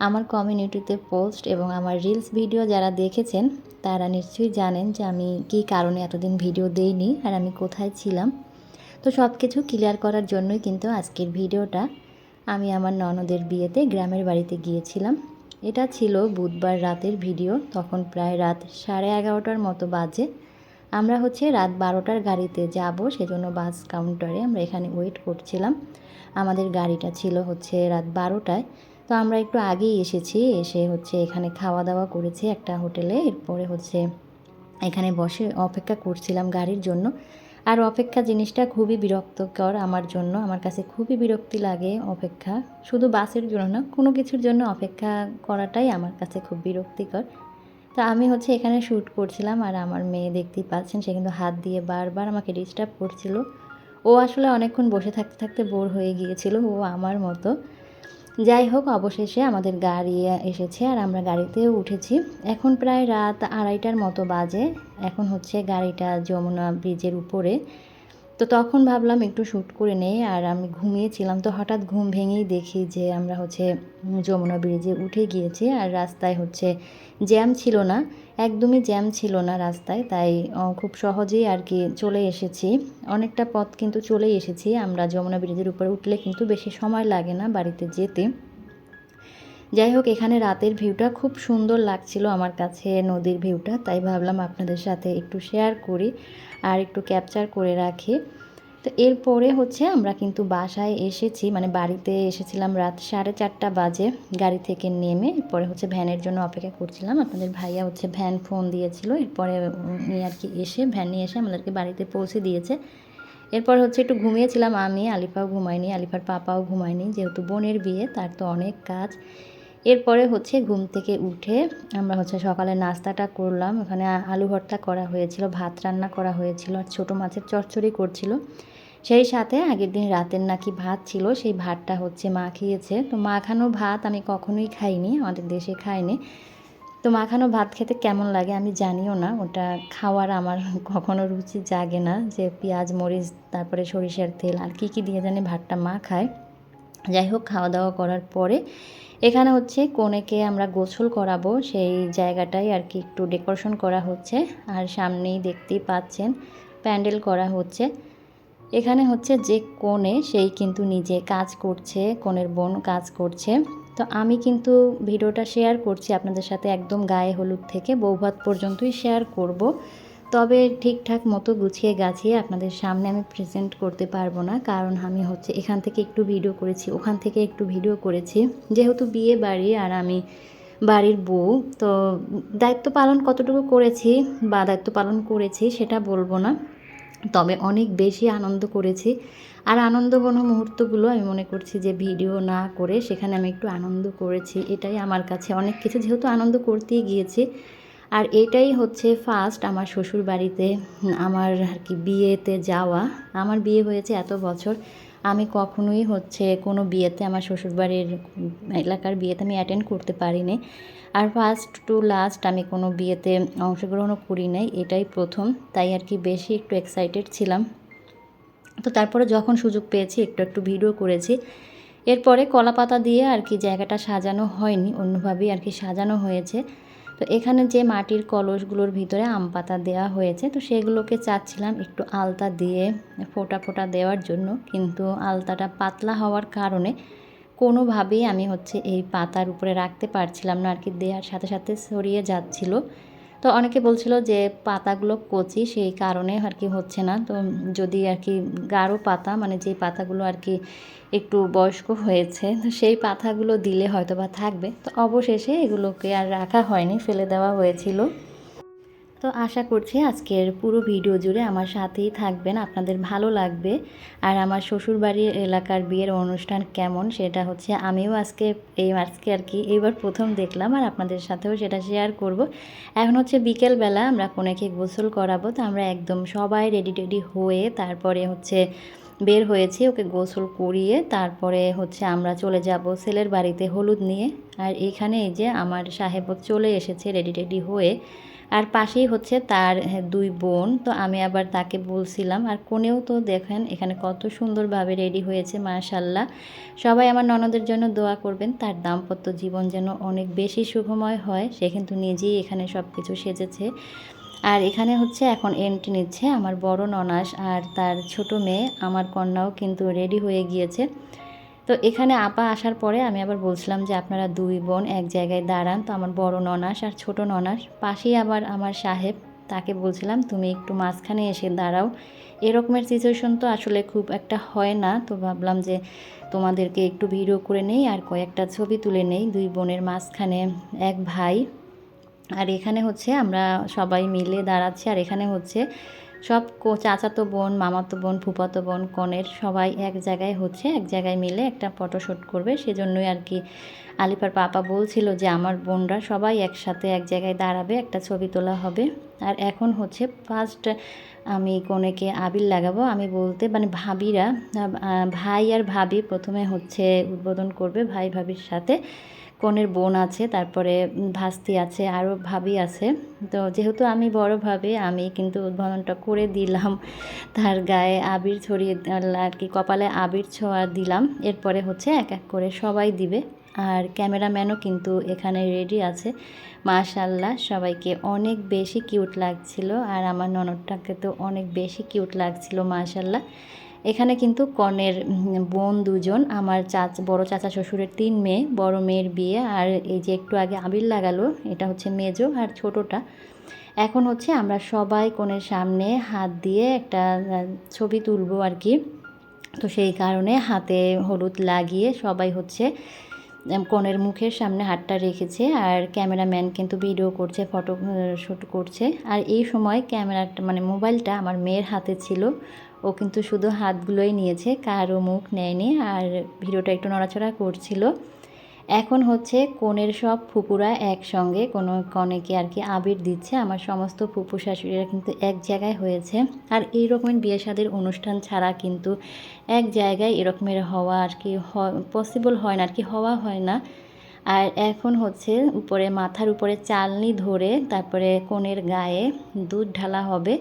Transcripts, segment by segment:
আমার কমিউনিটিতে পোস্ট এবং আমার রিলস ভিডিও যারা দেখেছেন, তারা নিশ্চয়ই জানেন যে আমি কী কারণে এতদিন ভিডিও দেইনি আর আমি কোথায় ছিলাম। তো সব কিছু ক্লিয়ার করার জন্যই কিন্তু আজকের ভিডিওটা। আমি আমার ননদের বিয়েতে গ্রামের বাড়িতে গিয়েছিলাম। এটা ছিল বুধবার রাতের ভিডিও, তখন প্রায় রাত সাড়ে এগারোটার মতো বাজে। আমরা হচ্ছে রাত বারোটার গাড়িতে যাব, সেজন্য বাস কাউন্টারে আমরা এখানে ওয়েট করছিলাম। আমাদের গাড়িটা ছিল হচ্ছে রাত বারোটায়। তো আমরা একটু আগেই এসেছি, এসে হচ্ছে এখানে খাওয়া দাওয়া করেছি একটা হোটেলে। এরপরে হচ্ছে এখানে বসে অপেক্ষা করছিলাম গাড়ির জন্য। আর অপেক্ষা জিনিসটা খুবই বিরক্তকর আমার জন্য। আমার কাছে খুবই বিরক্তি লাগে অপেক্ষা। শুধু বাসের জন্য না, কোনো কিছুর জন্য অপেক্ষা করাটাই আমার কাছে খুব বিরক্তিকর। তো আমি হচ্ছে এখানে শ্যুট করছিলাম আর আমার মেয়ে দেখতেই পাচ্ছেন, সে কিন্তু হাত দিয়ে বারবার আমাকে ডিস্টার্ব করছিল। ও আসলে অনেকক্ষণ বসে থাকতে থাকতে বোর হয়ে গিয়েছিল, ও আমার মতো। যাই হোক, অবশেষে আমাদের গাড়ি এসেছে আর আমরা গাড়িতেও উঠেছি। এখন প্রায় রাত আড়াইটার মতো বাজে। এখন হচ্ছে গাড়িটা যমুনা ব্রিজের উপরে। তো তখন ভাবলাম একটু শ্যুট করে নেই আর আমি ঘুমিয়েছিলাম। তো হঠাৎ ঘুম ভেঙেই দেখি যে আমরা হচ্ছে যমুনা ব্রিজে উঠে গিয়েছি আর রাস্তায় হচ্ছে জ্যাম ছিল না, একদমই জ্যাম ছিল না রাস্তায়। তাই খুব সহজেই আর কি চলে এসেছি। অনেকটা পথ কিন্তু চলেই এসেছি। আমরা যমুনা ব্রিজের উপরে উঠলে কিন্তু বেশি সময় লাগে না বাড়িতে যেতে। যাই হোক, এখানে রাতের ভিউটা খুব সুন্দর লাগছিল আমার কাছে, নদীর ভিউটা। তাই ভাবলাম আপনাদের সাথে একটু শেয়ার করি আর একটু ক্যাপচার করে রাখি। তো এরপরে হচ্ছে আমরা কিন্তু বাসায় এসেছি মানে বাড়িতে এসেছিলাম রাত সাড়ে চারটা বাজে গাড়ি থেকে নেমে। এরপরে হচ্ছে ভ্যানের জন্য অপেক্ষা করছিলাম। আপনাদের ভাইয়া হচ্ছে ভ্যান ফোন দিয়েছিল। এরপরে উনি আর কি এসে ভ্যান নিয়ে এসে আমাদেরকে বাড়িতে পৌঁছে দিয়েছে। এরপর হচ্ছে একটু ঘুমিয়েছিলাম আমি, আলিফাও ঘুমায়নি, আলিফার পাপাও ঘুমায়নি। যেহেতু বোনের বিয়ে, তার তো অনেক কাজ। এরপরে হচ্ছে ঘুম থেকে উঠে আমরা হচ্ছে সকালে নাস্তাটা করলাম। ওখানে আলু ভর্তা করা হয়েছিল, ভাত রান্না করা হয়েছিল, আর ছোটো মাছের চচ্চড়ি করছিল। সেই সাথে আগের দিন রাতের নাকি ভাত ছিল, সেই ভাতটা হচ্ছে মা খেয়েছে। তো মাখানো ভাত আমি কখনোই খাইনি, আমাদের দেশে খাইনি তো মাখানো ভাত খেতে কেমন লাগে আমি জানিও না, ওটা খাওয়ার আমার কখনো রুচি জাগে না, যে পেঁয়াজ, মরিচ, তারপরে সরিষার তেল, আর কী কী দিয়ে জানি ভাতটা মা খায়। যাই হোক, খাওয়া দাওয়া করার পরে এখানে হচ্ছে কনেকে আমরা গোসল করাবো, সেই জায়গাটাই আর কি একটু ডেকোরেশন করা হচ্ছে, আর সামনেই দেখতেই পাচ্ছেন, প্যান্ডেল করা হচ্ছে। এখানে হচ্ছে যে কোণে সেই কিন্তু নিজে কাজ করছে, কোণের বোন কাজ করছে। তো আমি কিন্তু ভিডিওটা শেয়ার করছি আপনাদের সাথে একদম গায়ে হলুদ থেকে, বৌভাত পর্যন্তই শেয়ার করব। তবে ঠিকঠাক মতো গুছিয়ে গাছিয়ে আপনাদের সামনে আমি প্রেজেন্ট করতে পারব না, কারণ আমি হচ্ছে এখান থেকে একটু ভিডিও করেছি, ওখান থেকে একটু ভিডিও করেছি। যেহেতু বিয়ে বাড়ি আর আমি বাড়ির বউ, তো দায়িত্ব পালন কতটুকু করেছি বা দায়িত্ব পালন করেছি সেটা বলব না। তবে অনেক বেশি আনন্দ করেছি। আর আনন্দঘন মুহূর্তগুলো আমি মনে করছি যে ভিডিও না করে সেখানে আমি একটু আনন্দ করেছি। এটাই আমার কাছে অনেক কিছু যেহেতু আনন্দ করতেই গিয়েছি। আর এটাই হচ্ছে ফার্স্ট আমার শ্বশুর বাড়িতে আমার আর কি বিয়েতে যাওয়া। আমার বিয়ে হয়েছে এত বছর। আমি কখনোই হচ্ছে কোনো বিয়েতে আমার শ্বশুরবাড়ির এলাকার বিয়েতে আমি অ্যাটেন্ড করতে পারিনি। আর ফার্স্ট টু লাস্ট আমি কোনো বিয়েতে অংশগ্রহণও করি নাই, এটাই প্রথম। তাই আর কি বেশি একটু এক্সাইটেড ছিলাম। তো তারপরে যখন সুযোগ পেয়েছি, একটু একটু ভিডিও করেছি। এরপরে কলা পাতা দিয়ে আর কি জায়গাটা সাজানো হয়নি, অন্যভাবেই আর কি সাজানো হয়েছে। তো এখানে যে মাটির কলসগুলোর ভিতরে আম পাতা দেওয়া হয়েছে, তো সেগুলোকে চাচ্ছিলাম একটু আলতা দিয়ে ফোটা ফোটা দেওয়ার জন্য। কিন্তু আলতাটা পাতলা হওয়ার কারণে কোনোভাবেই আমি হচ্ছে এই পাতার উপরে রাখতে পারছিলাম না, আর কি দেওয়ার সাথে সাথে সরিয়ে যাচ্ছিল। তো অনেকে বলছিল যে পাতাগুলো কচি, সেই কারণে আর কি হচ্ছে না। তো যদি আর কি গাঢ় পাতা মানে যে পাতাগুলো আর কি একটু বয়স্ক হয়েছে, তো সেই পাতাগুলো দিলে হয়তো বা থাকবে। তো অবশেষে এগুলোকে আর রাখা হয়নি, ফেলে দেওয়া হয়েছিল। তো আশা করছি আজকের পুরো ভিডিও জুড়ে আমার সাথেই থাকবেন, আপনাদের ভালো লাগবে। আর আমার শ্বশুরবাড়ির এলাকার বিয়ের অনুষ্ঠান কেমন সেটা হচ্ছে আমিও আজকে এই আজকে আর কি এইবার প্রথম দেখলাম আর আপনাদের সাথেও সেটা শেয়ার করব। এখন হচ্ছে বিকেলবেলা আমরা কোনেকে গোসল করাবো, তো আমরা একদম সবাই রেডি টেডি হয়ে তারপরে হচ্ছে বের হয়েছি, ওকে গোসল করিয়ে তারপরে হচ্ছে আমরা চলে যাব ছেলের বাড়িতে হলুদ নিয়ে। আর এখানে এই যে আমার সাহেব চলে এসেছে রেডি টেডি হয়ে। আর পাশেই হচ্ছে তার হ্যাঁ, দুই বোন। তো আমি আবার তাকে বলছিলাম আর কোনেও তো দেখেন এখানে কত সুন্দরভাবে রেডি হয়েছে মাশাল্লাহ সবাই আমার ননদের জন্য দোয়া করবেন তার দাম্পত্য জীবন যেন অনেক বেশি সুখময় হয়। সে কিন্তু নিজেই এখানে সব কিছু সেজেছে। আর এখানে হচ্ছে এখন এন্ট্রি নিচ্ছে আমার বড় ননাস আর তার ছোট মেয়ে আমার কন্যাও কিন্তু রেডি হয়ে গিয়েছে। তো এখানে আপা আসার পরে আমি আবার বলছিলাম যে আপনারা দুই বোন এক জায়গায় দাঁড়ান। তো আমার বড় ননাস আর ছোট ননাস। পাশেই আবার আমার সাহেব, তাকে বলছিলাম, তুমি একটু মাঝখানে এসে দাঁড়াও। এরকমের সিচুয়েশন তো আসলে খুব একটা হয় না। তো ভাবলাম যে তোমাদেরকে একটু ভিডিও করে নেই আর কয়েকটা ছবি তুলে নেই। দুই বোনের মাঝখানে এক ভাই। আর এখানে হচ্ছে আমরা সবাই মিলে দাঁড়াচ্ছি। আর এখানে হচ্ছে সব চাচাতো বোন, মামাতো বোন, ফুপাতো বোন, কনের সবাই এক জায়গায় হচ্ছে, এক জায়গায় মিলে একটা ফটোশ্যুট করবে। সেজন্যই আর কি আলিপার পাপা বলছিল যে আমার বোনরা সবাই একসাথে এক জায়গায় দাঁড়াবে, একটা ছবি তোলা হবে। আর এখন হচ্ছে ফার্স্ট আমি কনেকে আবির লাগাবো। আমি বলতে মানে ভাবিরা ভাই আর ভাবি প্রথমে হচ্ছে উদ্বোধন করবে ভাই ভাবির সাথে। কনের বোন আছে, তারপরে ভাস্তি আছে, আরও ভাবি আছে। তো যেহেতু আমি বড় ভাবে, আমি কিন্তু উদ্বোধনটা করে দিলাম। তার গায়ে আবির ছড়িয়ে আর কি কপালে আবির ছোঁয়া দিলাম। এরপরে হচ্ছে এক এক করে সবাই দিবে। আর ক্যামেরাম্যানও কিন্তু এখানে রেডি আছে। মাশাল্লাহ, সবাইকে অনেক বেশি কিউট লাগছিল। আর আমার ননদটাকে তো অনেক বেশি কিউট লাগছিল, মাশাল্লাহ। এখানে কিন্তু কনের বোন দুজন, আমার চাচ, বড় চাচা শ্বশুরের তিন মেয়ে, বড় মেয়ের বিয়ে, আর এই যে একটু আগে আবির লাগালো, এটা হচ্ছে মেজো আর ছোটোটা। এখন হচ্ছে আমরা সবাই কনের সামনে হাত দিয়ে একটা ছবি তুলবো আর কি। তো সেই কারণে হাতে হলুদ লাগিয়ে সবাই হচ্ছে কনের মুখের সামনে হাতটা রেখেছে, আর ক্যামেরাম্যান কিন্তু ভিডিও করছে, ফটো শ্যুট করছে। আর এই সময় ক্যামেরাটা মানে মোবাইলটা আমার মেয়ের হাতে ছিল। ও কিন্তু শুধু হাতগুলোই নিয়েছে, কারও মুখ নেয়নি আর ভিডিওটা একটু নড়াচড়া করছিল। এখন হচ্ছে কনের সব ফুপুরা একসঙ্গে, কোনো কনেকে আর কি আবির দিচ্ছে, আমার সমস্ত ফুপু শাশুড়িরা কিন্তু এক জায়গায় হয়েছে। আর এই রকমের বিয়ে শাদের অনুষ্ঠান ছাড়া কিন্তু এক জায়গায় এরকমের হওয়া আর কি পসিবল হয় না, আর কি হওয়া হয় না। আর এখন হচ্ছে উপরে মাথার উপরে চালনি ধরে তারপরে কনের গায়ে দুধ ঢালা হবে।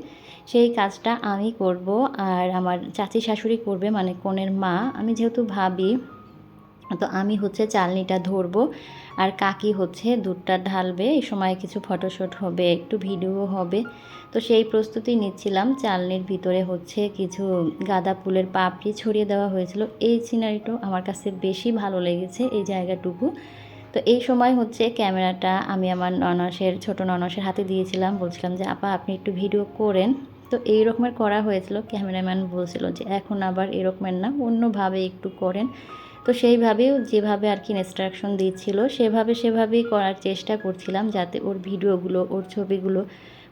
সেই কাজটা আমি করব আর আমার চাচি শাশুড়ি করবে মানে কনের মা। আমি যেহেতু ভাবি, তো আমি হচ্ছে চালনিটা ধরবো আর কাকি হচ্ছে দুধটা ঢালবে। এই সময় কিছু ফটোশ্যুট হবে, একটু ভিডিও হবে। তো সেই প্রস্তুতি নিচ্ছিলাম। চালনির ভিতরে হচ্ছে কিছু গাঁদা ফুলের পাপড়ি ছড়িয়ে দেওয়া হয়েছিল। এই সিনারিটাও আমার কাছে বেশি ভালো লেগেছে এই জায়গাটুকু। তো এই সময় হচ্ছে ক্যামেরাটা আমি আমার ননসের, ছোট ননসের হাতে দিয়েছিলাম। বলছিলাম যে, আপা, আপনি একটু ভিডিও করেন। তো এই রকমের করা হয়েছিল। ক্যামেরাম্যান বলছিল যে, এখন আবার এরকমের না, অন্যভাবে একটু করেন। তো সেইভাবেও যেভাবে আর কি ইনস্ট্রাকশন দিচ্ছিল, সেভাবে সেভাবেই করার চেষ্টা করছিলাম যাতে ওর ভিডিওগুলো, ওর ছবিগুলো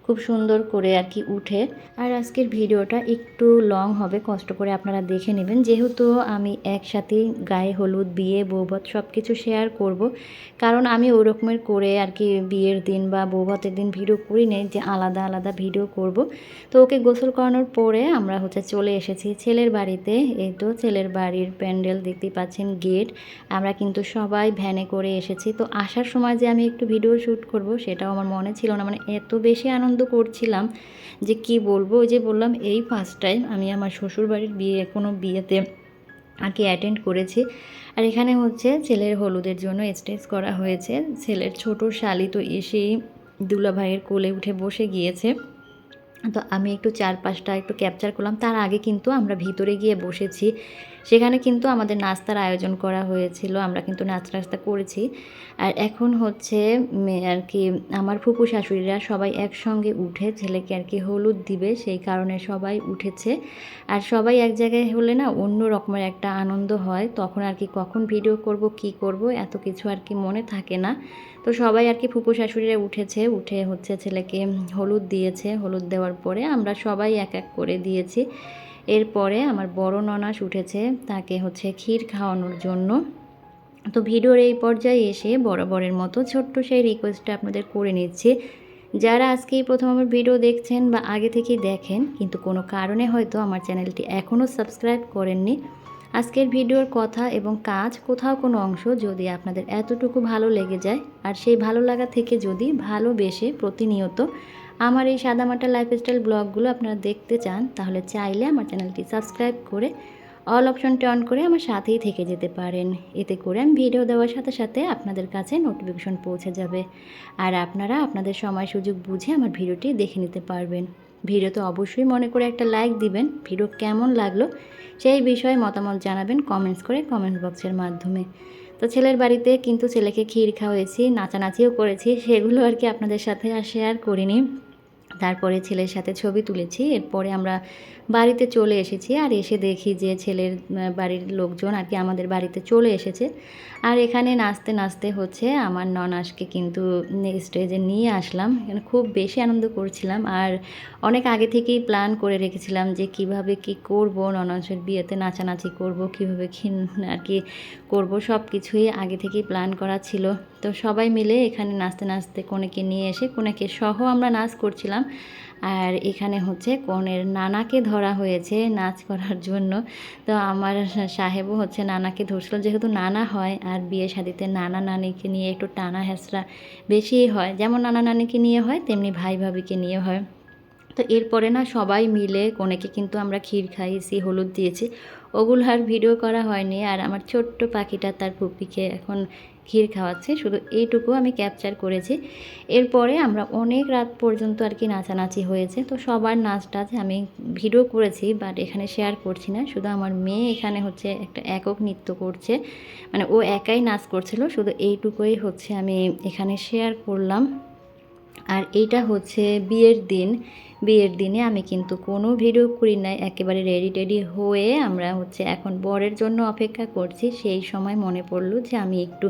খুব সুন্দর করে আর কি উঠে। আর আজকের ভিডিওটা একটু লং হবে, কষ্ট করে আপনারা দেখে নেবেন। যেহেতু আমি একসাথে গায়ে হলুদ, বিয়ে, বৌভাত সব কিছু শেয়ার করব, কারণ আমি ওই রকমের করে আর কি বিয়ের দিন বা বৌভাতের দিন ভিডিও করি নেই, যে আলাদা আলাদা ভিডিও করব। তো ওকে গোসল করানোর পরে আমরা হচ্ছে চলে এসেছি ছেলের বাড়িতে। এই তো ছেলের বাড়ির প্যান্ডেল দেখতে পাচ্ছেন গেট আমরা কিন্তু সবাই ভ্যানে করে এসেছি। তো আসার সময় যে আমি একটু ভিডিও শ্যুট করব, সেটাও আমার মনে ছিল না। মানে এত বেশি আনন্দ আনন্দ করছিলাম যে কি বলব যে বললাম, এই ফার্স্ট টাইম আমি আমার শ্বশুরবাড়ির বিয়ে, কোনো বিয়েতে আর কি অ্যাটেন্ড করেছি। আর এখানে হচ্ছে ছেলের হলুদের জন্য স্টেজ করা হয়েছে। ছেলের ছোট শালি তো এসেই দুলা ভাইয়ের কোলে উঠে বসে গিয়েছে। তো আমি একটু চারপাশটা একটু ক্যাপচার করলাম। তার আগে কিন্তু আমরা ভিতরে গিয়ে বসেছি। সেখানে কিন্তু আমাদের নাস্তার আয়োজন করা হয়েছিল, আমরা কিন্তু নাচ নাস্তা করেছি। আর এখন হচ্ছে আর কি আমার ফুপু শাশুড়িরা সবাই একসঙ্গে উঠে, ছেলেকে আর কি হলুদ দিবে, সেই কারণে সবাই উঠেছে। আর সবাই এক জায়গায় হলে না অন্য রকমের একটা আনন্দ হয়, তখন আর কি কখন ভিডিও করব, কি করব, এত কিছু আর কি মনে থাকে না। তো সবাই আর কি ফুপু শাশুড়িরা উঠেছে, উঠে হচ্ছে ছেলেকে হলুদ দিয়েছে, হলুদ দেওয়ার পরে আমরা সবাই এক এক করে দিয়েছি। এরপরে আমার বড় ননাস উঠেছে তাকে হচ্ছে ক্ষীর খাওয়ানোর জন্য। তো ভিডিওর এই পর্যায়ে এসে বরাবরের মতো ছোট্ট সেই রিকোয়েস্টটা আপনাদের করে নিচ্ছি। যারা আজকে এই প্রথম আমার ভিডিও দেখছেন বা আগে থেকেই দেখেন, কিন্তু কোনো কারণে হয়তো আমার চ্যানেলটি এখনও সাবস্ক্রাইব করেননি, আজকের ভিডিওর কথা এবং কাজ কোথাও কোনো অংশ যদি আপনাদের এতটুকু ভালো লেগে যায়, আর সেই ভালো লাগা থেকে যদি ভালোবেসে প্রতিনিয়ত আমার এই সাদামাটা লাইফস্টাইল ব্লগগুলো আপনারা দেখতে চান, তাহলে চাইলে আমার চ্যানেলটি সাবস্ক্রাইব করে অল অপশনটি অন করে আমার সাথেই থেকে যেতে পারেন। এতে করে আমি ভিডিও দেওয়ার সাথে সাথে আপনাদের কাছে নোটিফিকেশন পৌঁছে যাবে। আর আপনারা আপনাদের সময় সুযোগ বুঝে আমার ভিডিওটি দেখে নিতে পারবেন। ভিডিওতে অবশ্যই মনে করে একটা লাইক দিবেন, ভিডিও কেমন লাগল সেই বিষয়ে মতামত জানাবেন কমেন্টস করে কমেন্টস বক্সের মাধ্যমে। তো ছেলের বাড়িতে কিন্তু ছেলেকে ক্ষীর খাওয়াইছি, নাচানাচিও করেছি, সেগুলো আর কি আপনাদের সাথে আর শেয়ার করিনি। তারপরে ছেলের সাথে ছবি তুলেছি, এরপরে আমরা বাড়িতে চলে এসেছি আর এসে দেখি যে ছেলের বাড়ির লোকজন আর কি আমাদের বাড়িতে চলে এসেছে। আর এখানে নাচতে নাচতে হচ্ছে আমার ননাসকে কিন্তু স্টেজে নিয়ে আসলাম। এখানে খুব বেশি আনন্দ করছিলাম আর অনেক আগে থেকেই প্ল্যান করে রেখেছিলাম যে কীভাবে কি করব, ননাসের বিয়েতে নাচানাচি করব, কীভাবে খিন আর কি করব সব কিছুই আগে থেকেই প্ল্যান করা ছিল। তো সবাই মিলে এখানে নাচতে নাচতে কনেকে নিয়ে এসে, কনেকে সহ আমরা নাচ করছিলাম। আর এখানে হচ্ছে কনের নানাকে ধরা হয়েছে নাচ করার জন্য। তো আমার সাহেবও হচ্ছে নানাকে ধরছিল। যেহেতু নানা হয় আর বিয়ে শাদিতে নানা নানিকে নিয়ে একটু টানা হেঁচড়া বেশিই হয়, যেমন নানা নানিকে নিয়ে হয়, তেমনি ভাই ভাবিকে নিয়ে হয়। তো এরপরে না সবাই মিলে কনেকে কিন্তু আমরা ক্ষীর খাইয়েছি, হলুদ দিয়েছি। ওগুলো আর ভিডিও করা হয়নি। আর আমার ছোট্ট পাখিটা তার পুপিকে এখন ক্ষীর খাওয়াচ্ছে, শুধু এইটুকু আমি ক্যাপচার করেছি। এরপরে আমরা অনেক রাত পর্যন্ত আর কি নাচানাচি হয়েছে। তো সবার নাচ টাচ আমি ভিডিও করেছি বাট এখানে শেয়ার করছি না। শুধু আমার মেয়ে এখানে হচ্ছে একটা একক নৃত্য করছে। মানে ও একাই নাচ করছিল, শুধু এইটুকুই হচ্ছে আমি এখানে শেয়ার করলাম। আর এইটা হচ্ছে বিয়ের দিন। বিয়ের দিনে আমি কিন্তু কোনো ভিডিও করি নাই, একেবারে রেডি টেডি হয়ে আমরা হচ্ছে এখন বরের জন্য অপেক্ষা করছি। সেই সময় মনে পড়ল যে আমি একটু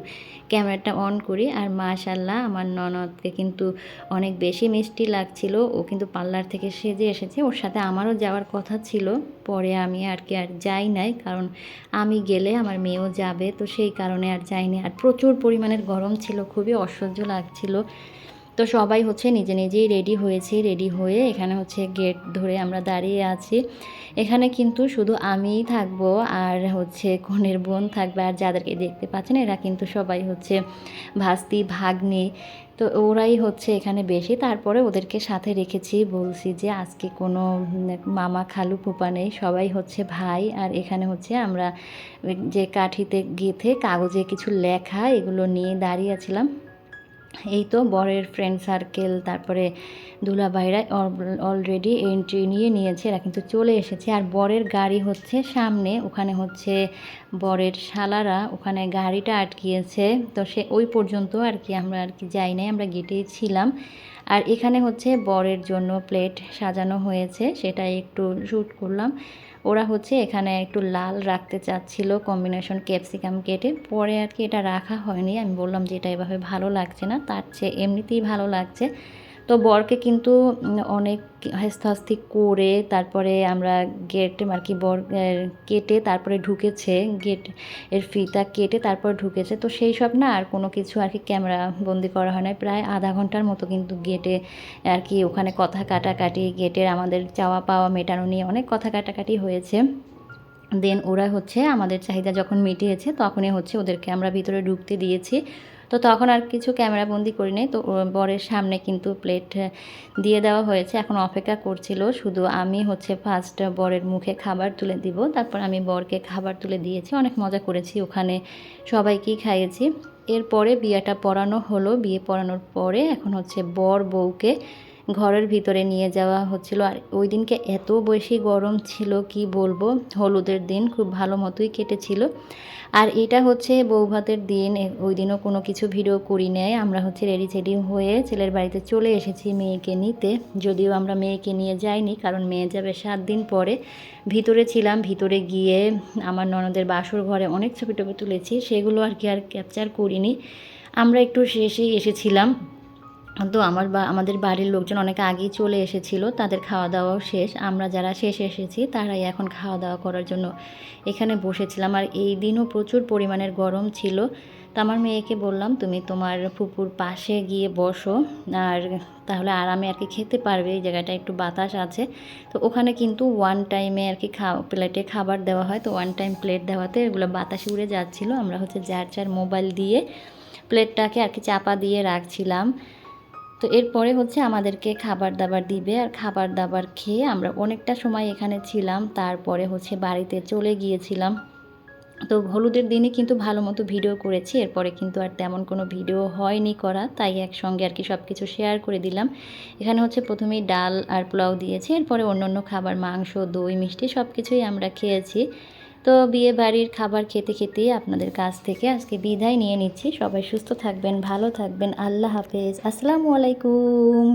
ক্যামেরাটা অন করি আর মাশাল্লাহ আমার ননদকে কিন্তু অনেক বেশি মিষ্টি লাগছিল। ও কিন্তু পার্লার থেকে সেজে এসেছে। ওর সাথে আমারও যাওয়ার কথা ছিল। পরে আমি আর কি আর যাই নাই কারণ আমি গেলে আমার মেয়েও যাবে। তো সেই কারণে আর যাইনি। আর প্রচুর পরিমাণের গরম ছিল, খুবই অসহ্য লাগছিল। তো সবাই হচ্ছে নিজে নিজেই রেডি হয়েছি রেডি হয়ে এখানে হচ্ছে গেট ধরে আমরা দাঁড়িয়ে আছি। এখানে কিন্তু শুধু আমিই থাকব আর হচ্ছে কনের বোন থাকবে। আর যাদেরকে দেখতে পাচ্ছেন, এরা কিন্তু সবাই হচ্ছে ভাস্তি, ভাগ্নি। তো ওরাই হচ্ছে এখানে বেশি। তারপরে ওদেরকে সাথে রেখেছি, বলছি যে আজকে কোনো মামা খালু ফুপা নেই, সবাই হচ্ছে ভাই। আর এখানে হচ্ছে আমরা যে কাঠিতে গেঁথে কাগজে কিছু লেখা এগুলো নিয়ে দাঁড়িয়েছিলাম এই তো বরের ফ্রেন্ড সার্কেল তারপরে দুলাভাইরা অলরেডি এন্ট্রি নিয়ে নিয়েছে, এরা কিন্তু চলে এসেছে। আর বরের গাড়ি হচ্ছে সামনে, ওখানে হচ্ছে বরের শালারা, ওখানে গাড়িটা আটকিয়েছে। তো সে ওই পর্যন্ত আর কি আমরা আর কি যাই নাই, আমরা গেটেই ছিলাম। আর এখানে হচ্ছে বরের জন্য প্লেট সাজানো হয়েছে সেটা একটু শ্যুট করলাম। ওরা হচ্ছে এখানে একটু লাল রাখতে চাচ্ছিল কম্বিনেশন ক্যাপসিকাম কেটে। পরে আর কি এটা রাখা হয়নি। আমি বললাম যে এটা এভাবে ভালো লাগছে না। তার চেয়ে এমনিতেই ভালো লাগছে। তো বরকে কিন্তু অনেক হাস্তাস্তি করে তারপরে আমরা গেট আর কি বর কেটে তারপরে ঢুকেছে গেটের ফিতা কেটে তারপর ঢুকেছে। তো সেই সব না আর কোনো কিছু আর কি ক্যামেরা বন্দি করা হয় না প্রায় আধা ঘণ্টার মতো কিন্তু গেটে আর কি ওখানে কথা কাটাকাটি গেটের আমাদের চাওয়া পাওয়া মেটানো নিয়ে অনেক কথা কাটাকাটি হয়েছে। দেন ওরা হচ্ছে আমাদের চাহিদা যখন মিটিয়েছে তখনই হচ্ছে ওদেরকে আমরা ভিতরে ঢুকতে দিয়েছি। তো তখন আর কিছু ক্যামেরা বন্দি করি নাই তো বরের সামনে কিন্তু প্লেট দিয়ে দেওয়া হয়েছে। এখন অপেক্ষা করছিল, শুধু আমি হচ্ছে ফার্স্ট বরের মুখে খাবার তুলে দিব। তারপর আমি বরকে খাবার তুলে দিয়েছি। অনেক মজা করেছি ওখানে। সবাইকেই খাইয়েছি। এরপরে বিয়েটা পড়ানো হলো। বিয়ে পড়ানোর পরে এখন হচ্ছে বর বউকে ঘরের ভিতরে নিয়ে যাওয়া হচ্ছিল। আর ওই দিনকে এত বেশি গরম ছিল, কি বলব? হলুদের দিন খুব ভালো মতোই কেটেছিল। আর এটা হচ্ছে বৌভাতের দিন। ওই দিনও কোনো কিছু ভিডিও করি নাই। আমরা হচ্ছে রেডি সেডি হয়ে ছেলের বাড়িতে চলে এসেছি মেয়েকে নিতে। যদিও আমরা মেয়েকে নিয়ে যাইনি, কারণ মেয়ে যাবে সাত দিন পরে। ভিতরে ছিলাম, ভিতরে গিয়ে আমার ননদের বাসর ঘরে অনেক ছবি টবি তুলেছি। সেগুলো আর কি আর ক্যাপচার করিনি। আমরা একটু শেষেই এসেছিলাম। তো আমার বা, আমাদের বাড়ির লোকজন অনেক আগেই চলে এসেছিল, তাদের খাওয়া দাওয়াও শেষ। আমরা যারা শেষ এসেছি, তারাই এখন খাওয়া দাওয়া করার জন্য এখানে বসেছিলাম। আর এই দিনও প্রচুর পরিমাণের গরম ছিল। তো আমার মেয়েকে বললাম, তুমি তোমার ফুপুর পাশে গিয়ে বসো। আর তাহলে আরামে আর কি খেতে পারবে, এই জায়গাটা একটু বাতাস আছে। তো ওখানে কিন্তু ওয়ান টাইমে আর কি খাওয়া প্লেটে খাবার দেওয়া হয়। তো ওয়ান টাইম প্লেট দেওয়াতে এগুলো বাতাসে উড়ে যাচ্ছিল। আমরা হচ্ছে যার যার মোবাইল দিয়ে প্লেটটাকে আর কি চাপা দিয়ে রাখছিলাম। তো এরপরে হচ্ছে আমাদেরকে খাবার দাবার দিবে আর খাবার দাবার খেয়ে আমরা অনেকটা সময় এখানে ছিলাম। তারপরে হচ্ছে বাড়িতে চলে গিয়েছিলাম। তো হলুদের দিনে কিন্তু ভালো মতো ভিডিও করেছি। এরপরে কিন্তু আর তেমন কোনো ভিডিও হয়নি করা। তাই একসঙ্গে আর কি সব কিছু শেয়ার করে দিলাম। এখানে হচ্ছে প্রথমেই ডাল আর পোলাও দিয়েছি। এরপরে অন্য অন্য খাবার, মাংস, দই, মিষ্টি সব কিছুই আমরা খেয়েছি। তো বিয়ে বাড়ির খাবার খেতে খেতেই আপনাদের কাছ থেকে আজকে বিদায় নিয়ে নিচ্ছি। সবাই সুস্থ থাকবেন, ভালো থাকবেন। আল্লাহ হাফেজ। আসসালামু আলাইকুম।